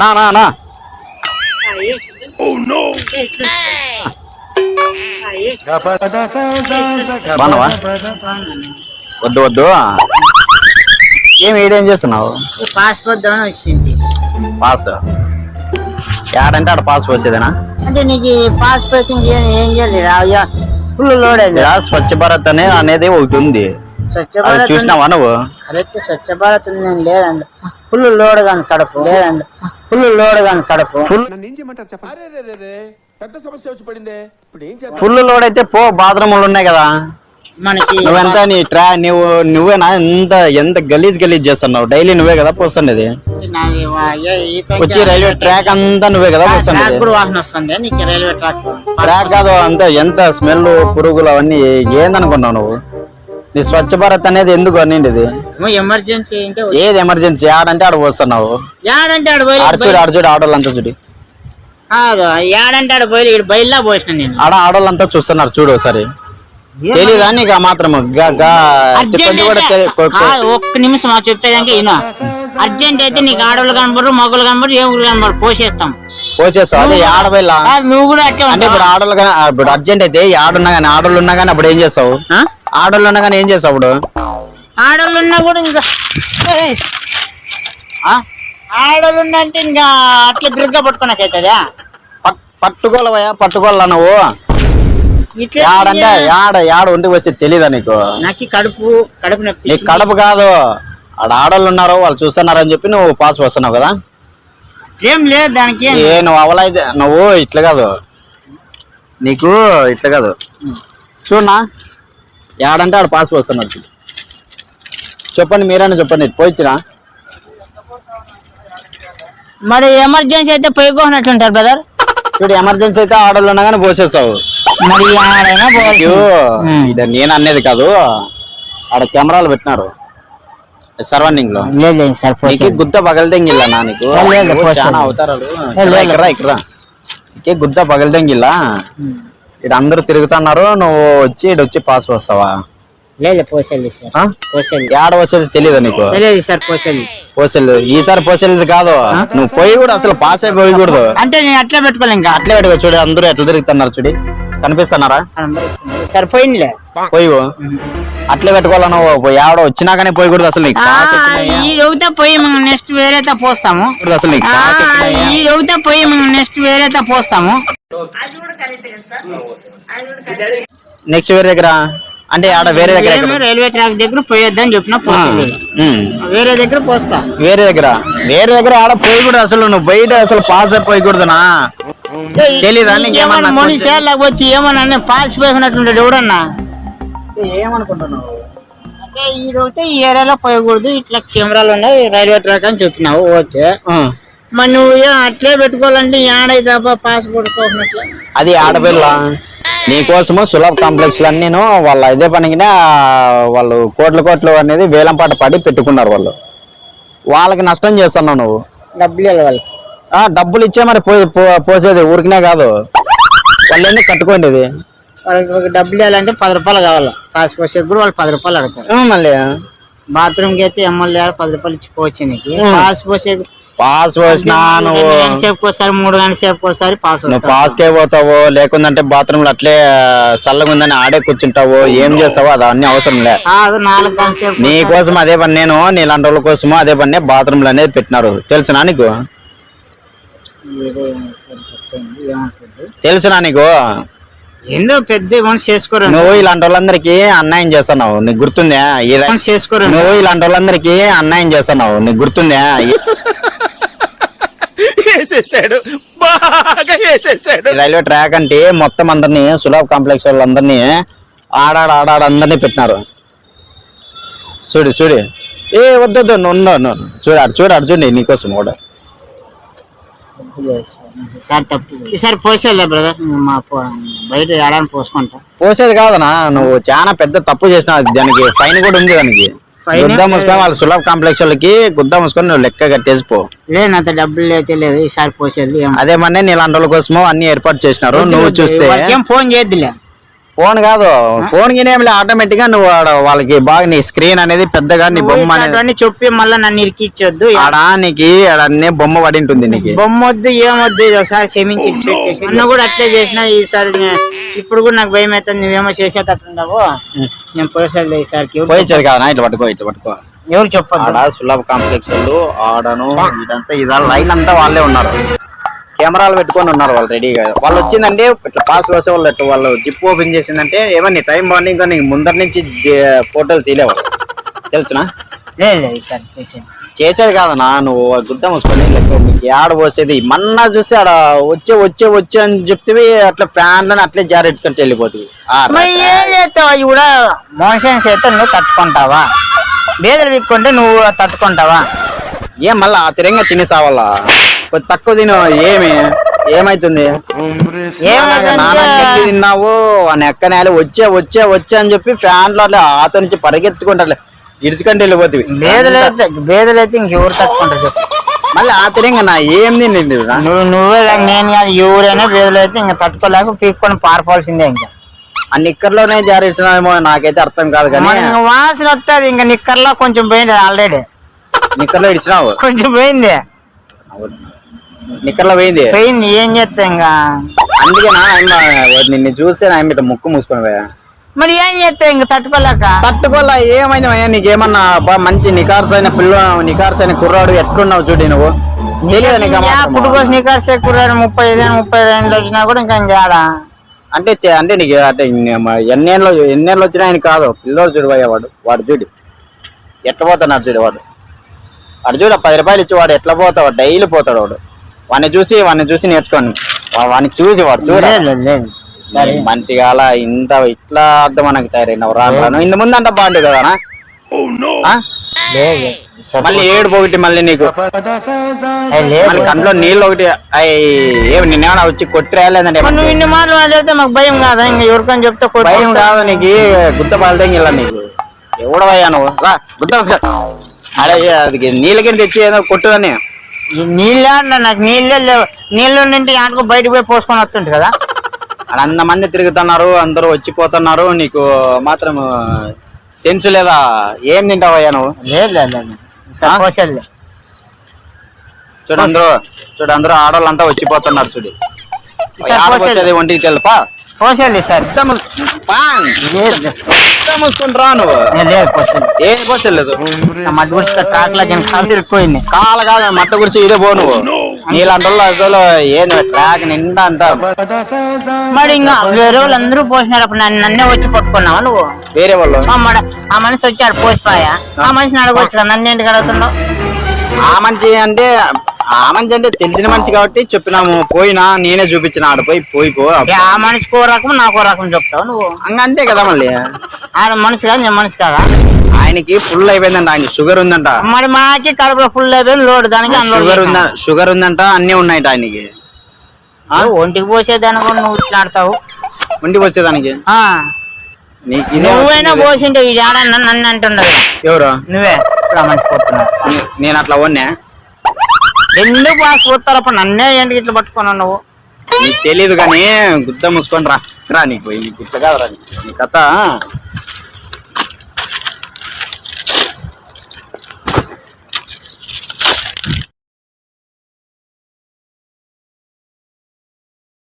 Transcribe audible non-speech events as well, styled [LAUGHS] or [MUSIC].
నా నా నా. బాగున్నావా? వద్దు వద్దు. ఏం ఈడేం చేస్తున్నావు? పాస్పోర్ట్ ద్వారా వచ్చింది. పాస్? ఏడంటే ఆడ పాస్ పోసేదేనా? అంటే నీకు పాస్పోర్ట్ ఏం ఏం చేయలేదు అయ్యా ఫుల్ లోడ్ అయింది. స్వచ్ఛ భారత్ అనే అనేది ఒకటి ఉంది. స్వచ్ఛ భారత్ చూసినావా నువ్వు? కరెక్ట్ స్వచ్ఛ భారత్ ఉంది లేదండి. ఫుల్ లోడ్ కానీ కడుపు లేదండి. ఫుల్ లోడ్ కానీ కడుపు. ఫుల్ పెద్ద సమస్య వచ్చి పడిందే. ఇప్పుడు ఏం చేద్దాం? ఫుల్ లోడ్ అయితే పో బాత్రూములు ఉన్నాయి కదా. మనకి నువ్వెంత నీ ట్రా నువ్వు నువ్వేనా? ఎంత ఎంత గలీజ్ గలీజ్ చేస్తున్నావు? డైలీ నువ్వే కదా పోస్తుండేది నాది వా- ఏ- ఈత వచ్చి రైల్వే ట్రాక్ అంతా నువ్వే కదా ట్రాక్ పోస్తుండేది కూడా వాసన వస్తుంది. నీకు రైల్వే ట్రాక్ ట్రాక్ కాదు అంత ఎంత స్మెల్ పురుగులు అవన్నీ ఏందనుకున్నావు నువ్వు? నీ స్వచ్ఛ భారత్ అనేది ఎందుకు అనిండిది? ఎమర్జెన్సీ ఏది ఎమర్జెన్సీ? ఆడంటే ఆడ పోస్తున్నావు. యాడంటే ఆడ ఆడచూడు ఆడచూడు ఆడోళ్ళంతా చూడు. యాడంటే ఆడ పోయి ఇక్కడ బయలులా పోసిన నేను. ఆడ ఆడోళ్ళంతా చూస్తున్నారు చూడు ఒకసారి. తెలీదా నీకు ఆ మాత్రం? ఒక్క నిమిషం ఇను అర్జెంట్ అయితే నీకు ఆడవాళ్ళు కనబడరు మగలు కనబడరు ఏ ఊరు కనబడరు పోసేస్తాం. పోసేస్తావు? అదే కాదు, నువ్వు కూడా అంటే? ఇప్పుడు ఆడోళ్ళు కానీ ఇప్పుడు అర్జెంట్ అయితే ఆడున్నా కానీ ఆడోళ్ళు ఉన్నా కానీ అప్పుడు ఏం చేస్తావు? ఆడోళ్ళు ఉన్నా కానీ ఏం చేస్తావు అప్పుడు ఆడవాళ్ళు ఉన్నా కూడా ఇంకా ఏయ్, ఆ? ఆడవాళ్ళు ఉన్నా అంటే ఇంకా అట్లా బిరుగ్గా పట్టుకోనకైతుందా పట్- పట్టుకోలేవయ్యా పట్టుకోవాలా నువ్వు? యాడంటే యాడ యాడ ఉండి వస్తే తెలీదా నీకు? నాకు కడుపు కడుపు నీకు కడప కాదు. ఆడ ఆడోళ్ళు ఉన్నారు వాళ్ళు చూస్తున్నారు అని చెప్పి నువ్వు పాస్ వస్తున్నావు కదా? ఏం లేదు దానికి ఏం. నువ్వు అవలైతే నువ్వు ఇట్లా కాదు. నీకు ఇట్లా కాదు. చూడనా యాడంటే ఆడ పాస్ వస్తున్నాడు. చెప్పండి మీరైనా చెప్పండి పోయిచ్చినా? మరి ఎమర్జెన్సీ అయితే పోయిపోయినట్లుంటారు బ్రదర్. చూడు ఎమర్జెన్సీ అయితే ఉన్నా కానీ పోసేస్తావు. మరి ఆడైనా నేను అనేది కాదు. ఆడ కెమెరాలు పెట్టినారు. సర్వనింగ్లో లేదు లేదు సార్ నీకు పోసేది. గుద్ద పగలదెంగిల్ల నా నీకు? లేదు. చాలా అవతారాలు. ఇక్కడ ఇక్కడ నీకే గుద్ద పగలదెంగిల్ల? ఇక్కడ అందరూ తిరుగుతున్నారు నువ్వు వచ్చి ఇటు వచ్చి పాస్ వస్తావా? లేదు పోసేది సార్. ఆ? పోసేది ఏడ వచ్చేది తెలియదు నీకు? తెలియదు సార్ పోసేది ఈసారి పోసేది కాదు. నువ్వు పోయి కూడా అసలు పాస్ అయిపోయకూడదు అంటే నేను అట్లా పెట్టుకోలే ఇంకా. అట్లే పెట్టుకో చూడు అందరూ ఎట్లా తిరుగుతున్నారు చూడి. కనిపిస్తున్నారా? సార్ పోయిందిలే. పోయి అట్లే పెట్టుకోవాలా నువ్వు ఏడ వచ్చినాకనే పోయకూడదు అసలు? ఈ రోజుతో పోయి మేము నెక్స్ట్ వేరేతో పోస్తాము. అసలు? ఈ రోజుతో పోయి మేము నెక్స్ట్ వేరేతో పోస్తాము. నెక్స్ట్ వేరే దగ్గర? అంటే ఆడ వేరే దగ్గర? రైల్వే ట్రాక్ దగ్గర పోయొద్దని చెప్పిన. వేరే దగ్గర పోస్తా. వేరే దగ్గర? వేరే దగ్గర ఆడ పోయకూడదు అసలు నువ్వు. బయట అసలు పాస్ అయిపోయకూడదునా తెలీదా మనిషి లేకపోతే ఏమన్నా పాస్ పోయినట్టుంటాడు ఎవడన్నా? ఏమనుకుంటున్నావు? అంటే ఈ రోజు ఈ ఏరియాలో పోయకూడదు ఇట్లా కెమెరాలు ఉన్నాయి రైల్వే ట్రాక్ అని చెప్పినావు ఓకే. మరి నువ్వు అట్లే పెట్టుకోవాలంటే ఏడైతే పాస్పోర్ట్ అది ఆడపిల్ల. నీకోసము సులభ్ కాంప్లెక్స్లో నేను వాళ్ళ ఇదే పనికినే వాళ్ళు కోట్ల కోట్లు అనేది వేలంపాట పడి పెట్టుకున్నారు వాళ్ళు. వాళ్ళకి నష్టం చేస్తున్నావు నువ్వు. డబ్బులు వాళ్ళకి. ఆ డబ్బులు ఇచ్చే మరి పోసేది ఊరికినే కాదు. వాళ్ళు కట్టుకోండి ఇది? వాళ్ళకి డబ్బులు ఇవ్వాలంటే పది రూపాయలు కావాలి. పాస్పోర్ట్ చెక్ కూడా వాళ్ళు పది రూపాయలు అడుగుతారు. మళ్ళీ? బాత్రూమ్కి అయితే ఎమ్మెల్యే పది రూపాయలు ఇచ్చి పోవచ్చు నీకు. పాస్పోర్ట్ చెక్ పాస్ పోసినా నువ్వు రెండు గంటల సేపుకి ఒకసారి మూడు గంటల సేపుకి ఒకసారి పాస్. పాస్కే పోతావు లేకుందంటే బాత్రూమ్లో అట్లే చల్లగా ఉందని ఆడే కూర్చుంటావు ఏం చేస్తావు అది అన్ని అవసరం లే. నీ కోసం అదే పని నేను నీలాంటి వాళ్ళ కోసము అదే పని బాత్రూమ్లు అనేది పెట్టినారు. తెలుసునా నీకు. తెలుసునా నీకు? ఏందో పెద్ద మనిషి చేసుకోరు. నువ్వు ఇలాంటి వాళ్ళందరికీ అన్యాయం చేస్తున్నావు నీకు గుర్తుందా? మనిషి చేసుకోరు. నువ్వు ఇలాంటి వాళ్ళందరికీ అన్యాయం చేస్తున్నావు నీకు గుర్తుందా? [LAUGHS] వేసేసాడు. బాగా వేసేసాడు. రైల్వే ట్రాక్ అంటే మొత్తం అందరినీ సులభ్ కాంప్లెక్స్ వాళ్ళందరినీ ఆడాడ ఆడాడ అందరినీ పెట్టినారు. చూడు చూడు. ఏ వద్దొద్దు నువ్వు ఉండు, నువ్వు చూడు అటు చూడు అటు చూడు నీకోసం కూడా. ఈసారి తప్పు ఈసారి పోసేలే బ్రదర్ మా పో- బయట ఏడాది పోసుకుంటా. పోసేది కాదనా నువ్వు చాలా పెద్ద తప్పు చేసినావు. దానికి ఫైన్ కూడా ఉంది దానికి. Fine? గుద్దా మూసుకొని వాళ్ళ సులభ్ కాంప్లెక్స్ వాళ్ళకి గుద్దా మూసుకొని నువ్వు లెక్క కట్టేసిపో లేదు అంత డబ్బులు అయితే లేదు. ఈసారి పోసేది ఏం- అదే మనే నీలాంటి వాళ్ళ కోసము అన్ని ఏర్పాటు చేసినారు. నువ్వు చూస్తే. ఏం ఫోన్ చేయొద్దులే. ఫోన్ కాదు. ఫోన్ గినేమి ఆటోమేటిక్గా నువ్వు వాళ్ళకి బాగా నీ స్క్రీన్ అనేది పెద్దగా నీ బొమ్మ అనేది చెప్పి మళ్ళీ నన్ను ఇరికిచ్చొద్దు ఆడ నీకు అన్నీ బొమ్మ పడి ఉంటుంది నీకు. బొమ్మ వద్దు ఏమొద్దు ఇది ఒకసారి క్షమించి పెట్టేసి అన్న కూడా అట్లే చేసిన ఈసారి ఇప్పుడు కూడా నాకు భయం అవుతుంది నువ్వేమో చేసేటట్టుండవు. నేను పోలీసులు ఈసారికి పోయించేది కాదా ఇట్లా పట్టుకో ఇట్లా పట్టుకో. ఎవరు ఆడ సులభ కాంప్లెక్స్ ఆడను ఇదంతా ఇదా లైన్ అంతా వాళ్ళే ఉన్నారు. కెమెరాలు పెట్టుకొని ఉన్నారు వాళ్ళు రెడీగా. వాళ్ళు వచ్చిందంటే ఇట్లా పాస్ వేసే వాళ్ళు వాళ్ళు జిప్ ఓపెన్ చేసిందంటే ఏమన్నా టైం బాగుంది ఇంకా నీకు ముందర నుంచి ఫోటోలు తీలేవాళ్ళు తెలుసునా? చేసేది. కాదన్నా నువ్వు గుద్ద మూసుకొని నీకు ఏడ పోసేది? మన్నా చూసి ఆడ వచ్చే వచ్చే వచ్చే అని చెప్తే అట్లా ఫ్యాన్లను అట్లే జారెడ్చుకుంటూ వెళ్ళిపోతుంది ఏం చేస్తావు? అవి కూడా మోషన్ చేస్తే నువ్వు తట్టుకుంటావా? బేదలు విక్కుంటే నువ్వు తట్టుకుంటావా? ఏం మళ్ళా ఆ తిరంగా తినేసావాలా తక్కువ తిను ఏమి? ఏమైతుంది? ఏమైందంటే- నాన్న గడ్డి తిన్నావు? అని ఎక్కనేయాలి వచ్చే వచ్చే వచ్చే అని చెప్పి ఫ్యాన్లో అట్లా ఆతో నుంచి పరిగెత్తుకుంటారు. ఇడుచుకుంటే వెళ్ళిపోతుంది బేదలు అయితే బేదలు అయితే ఇంకెవరు తట్టుకుంటారు చెప్పు. మళ్ళీ ఆ తిరంగా నా ఏం తిండి నువ్వు నువ్వే నేను కాదు ఎవరైనా బేదలు అయితే ఇంకా తట్టుకోలేక పీక్కొని పారిపోవాల్సిందే ఇంకా. ఆ నిక్కర్లోనే జారేసినామో నాకైతే అర్థం కాదు కానీ. వాసన వస్తుంది ఇంకా నిక్కర్లో కొంచెం పోయింది ఆల్రెడీ. నిక్కర్లో ఇడిచినావు? కొంచెం పోయింది. నిక్కర్లో పోయింది. పోయింది ఏం చేస్తా ఇంకా? అందుకే నా ఆయన నిన్ను చూస్తే ఆయన ముక్కు మూసుకొని పోయా. మరి ఏం చేస్తా ఇంకా తట్టుకోలేక? తట్టుకోలే ఏమైంది అయ్యా నీకేమన్నా అబ్బా మంచి నికార్స్ అయిన పిల్ల నికార్స్ అయిన కుర్రాడు ఎట్లున్నావు చూడు నువ్వు తెలియదు నీకు. పుట్టుకోసం నీకు ఎక్కువ ముప్పై ఐదు ముప్పై రెండు వచ్చినా కూడా ఇంకా ఇంకేడా అంటే అంటే నీకు అంటే ఎన్నేళ్ళు ఎన్నేళ్ళు వచ్చినా ఆయన కాదు. పిల్లోడు చూడు పోయా వాడు వాడు చూడు. ఎట్లా పోతున్నాడు చూడు వాడు. వాడు చూడు పది రూపాయలు ఇచ్చి వాడు ఎట్లా పోతాడు డైలీ పోతాడు వాడు. వాడిని చూసి వాడిని చూసి నేర్చుకోండి. వాడిని చూసి వాడు చూడ. సరే. మనిషి కాల ఇంత ఇట్లా అర్థం మనకి తయారైన రాను ఇంత ముందు అంట బాగుండు కదా సరే. మళ్ళీ ఏడు ఒకటి మళ్ళీ నీకు. మళ్ళీ కంట్లో నీళ్ళు ఒకటి అయ్యి ఏమి నిన్నేమన్నా వచ్చి కొట్టి రాలేదంటే నువ్వు ఇన్ని మాటలు మాట్లాడితే మాకు భయం కాదా? ఇంకా ఎవరికని చెప్తే కొట్టు. భయం కాదు నీకు. గుత్త పాలతే ఇలా నీకు. ఎవడవయ్యా నువ్వు? రా గుత్త. అరే అది నీళ్ళకి తెచ్చి ఏదో కొట్టుదని. నీళ్ళే అన్న నాకు నీళ్ళే లేవు. నీళ్ళు నుండి ఆటకు బయటకు పోయి పోసుకొని వస్తుంటు కదా. ఆడ అంత మంది తిరుగుతున్నారు అందరూ వచ్చిపోతున్నారు. నీకు మాత్రం సెన్స్ లేదా? ఏం తింటావయ్యా నువ్వు? లేదు లేదు లేదు. సరే, పోసేది చూడు అందరూ చూడు అందరూ ఆడవాళ్ళంతా వచ్చిపోతున్నారు చూడు. పోసేది. ఒంటికి తెలుపా? పోసేది సార్. గుత్త మూసు- పాన్. లేదు గుత్త మూసుకొని రా నువ్వు ఏ, లేదు పోసేది ఏం పోసలేదు నా మధ్య గుడిస్తే ట్రాక్లకి కాలు తిరిగిపోయింది. కాల కాదు మట్ట గురించి ఇదే పో నువ్వు నీలాంటి వాళ్ళు ఏంది ట్రాక్ నిండా అంట మరి ఇంకా వేరే వాళ్ళు అందరూ పోసినారు. అప్పుడు నన్ను నన్నే వచ్చి పట్టుకున్నావా నువ్వు? వేరే వాళ్ళు. ఆ మనిషి వచ్చాడు పోసిపోయా? ఆ మనిషిని అడగవచ్చు కదా నన్ను ఏంటి అడుగుతున్నావు? ఆ మనిషి అంటే ఆ మనిషి అంటే తెలిసిన మనిషి కాబట్టి చెప్పినాము. పోయినా నేనే చూపించిన ఆడ పోయి పోయి పో ఆ మనిషికి ఓ రకం నాకు ఓ రకం చెప్తావు నువ్వు. అంగ అంతే కదా మళ్ళీ. ఆయన మనిషి కాదు నేను మనిషి కాదా? ఆయనకి ఫుల్ అయిపోయిందంట ఆయన షుగర్ ఉందంట. మరి మాకి కడుపులో ఫుల్ అయిపోయింది లోడ్ దానికి షుగర్. ఉందా షుగర్ ఉందంట అన్ని ఉన్నాయట ఆయనకి. ఒంటికి పోసేదాన్ని కూడా నువ్వు ఇట్లాడతావు ఉండి వచ్చేదానికి ఆ, నీకు ఇదే నువ్వైనా. పోసింటే ఈ ఆడ నన్ను అంటున్నావు ఎవరు? నువ్వే ఇప్పుడు మనిషి నేను అట్లా ఉన్నా రెండు పాస్ పోతారప్ప నన్నే ఏంటి ఇట్లా పట్టుకున్నావు నువ్వు నీకు తెలియదు కానీ గుద్ద మూసుకొని రా. రా నీకు పోయి నీకు ఇట్లా కాదు రా నీ కథ